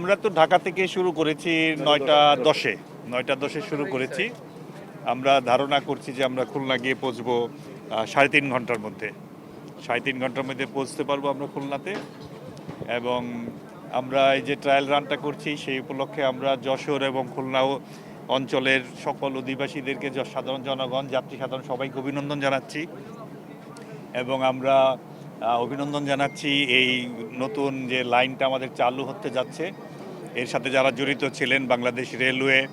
আমরা তো ঢাকা থেকে শুরু করেছি নয়টা দশে নয়টা দশে শুরু করেছি। আমরা ধারণা করছি যে আমরা খুলনা গিয়ে পৌঁছবো সাড়ে তিন ঘণ্টার মধ্যে। সাড়ে তিন ঘণ্টার মধ্যে পৌঁছতে পারব আমরা খুলনাতে। এবং আমরা এই যে ট্রায়াল রানটা করছি, সেই উপলক্ষে আমরা যশোর এবং খুলনা অঞ্চলের সকল অধিবাসীদেরকে সাধারণ জনগণ, যাত্রী সাধারণ সবাইকে অভিনন্দন জানাচ্ছি। এবং আমরা অভিনন্দন জানাচ্ছি এই নতুন যে লাইনটা আমাদের চালু হতে যাচ্ছে। এর সাথে যারা জড়িত ছিলেন বাংলাদেশ রেলওয়ে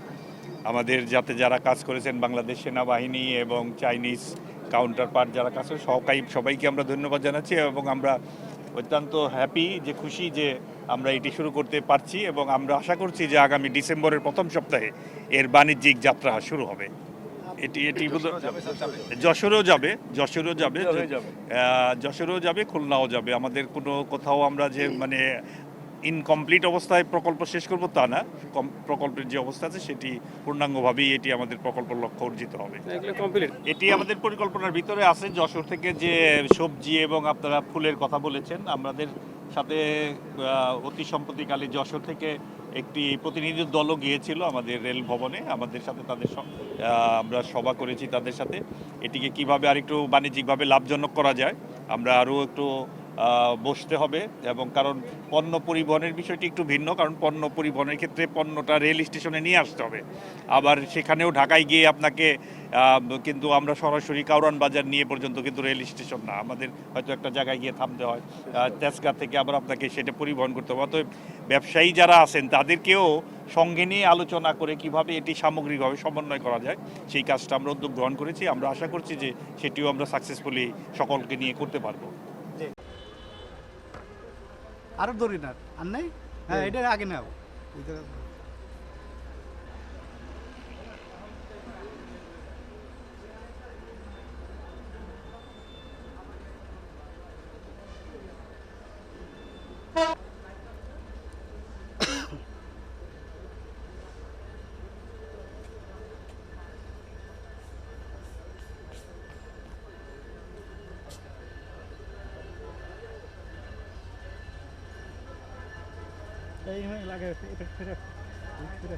আমাদের যাতে যারা কাজ করেছেন বাংলাদেশ সেনাবাহিনী এবং চাইনিজ কাউন্টার পার্ট যারা কাজ করে সবাই সবাইকে আমরা ধন্যবাদ জানাচ্ছি এবং আমরা অত্যন্ত হ্যাপি যে খুশি যে আমরা এটি শুরু করতে পারছি এবং আমরা আশা করছি যে আগামী ডিসেম্বরের প্রথম সপ্তাহে এর বাণিজ্যিক যাত্রা শুরু হবে। এটি এটি যশোরেও যাবে যশোরেও যাবে যশোরেও যাবে। খুলনাও যাবে। আমাদের কোনো কোথাও আমরা যে মানে ইনকমপ্লিট অবস্থায় প্রকল্প শেষ করব তা না। প্রকল্পের যে অবস্থা আছে সেটি পূর্ণাঙ্গভাবেই এটি আমাদের প্রকল্প লক্ষ্য অর্জিত হবে। এটি আমাদের পরিকল্পনার ভিতরে আছে যশোর থেকে যে সবজি এবং আপনারা ফুলের কথা বলেছেন আমাদের সাথে অতি সম্প্রতিকালে যশোর থেকে একটি প্রতিনিধি দলও গিয়েছিল আমাদের রেল ভবনে। আমাদের সাথে তাদের আমরা সভা করেছি তাদের সাথে। এটিকে কীভাবে আরেকটু বাণিজ্যিকভাবে লাভজনক করা যায় আমরা আরও একটু বসতে হবে এবং কারণ পণ্য পরিবহনের বিষয়টি একটু ভিন্ন, কারণ পণ্য পরিবহনের ক্ষেত্রে পণ্যটা রেল স্টেশনে নিয়ে আসতে হবে। আবার সেখানেও ঢাকায় গিয়ে আপনাকে কিন্তু আমরা সরাসরি কাউরান বাজার নিয়ে পর্যন্ত কিন্তু রেল স্টেশন না। আমাদের হয়তো একটা জায়গায় গিয়ে থামতে হয়। তেজগাঁ থেকে আবার আপনাকে সেটা পরিবহন করতে হবে। অতএব ব্যবসায়ী যারা আছেন, তাদেরকেও সঙ্গে নিয়ে আলোচনা করে কীভাবে এটি সামগ্রিকভাবে সমন্বয় করা যায়, সেই কাজটা আমরা উদ্যোগ গ্রহণ করেছি। আমরা আশা করছি যে সেটিও আমরা সাকসেসফুলি সকলকে নিয়ে করতে পারব। আরও ধরি না। আর নেই? হ্যাঁ এটা আগে নাও। এটা এই লাগে এটা ফিরে ফিরে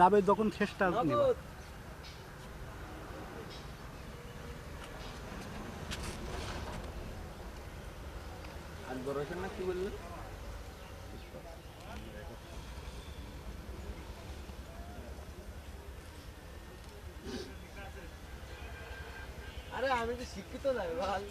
যাবে যখন শেষটা নিবা। না কি বললেন? আরে আমি তো শিক্ষিত না ভাই।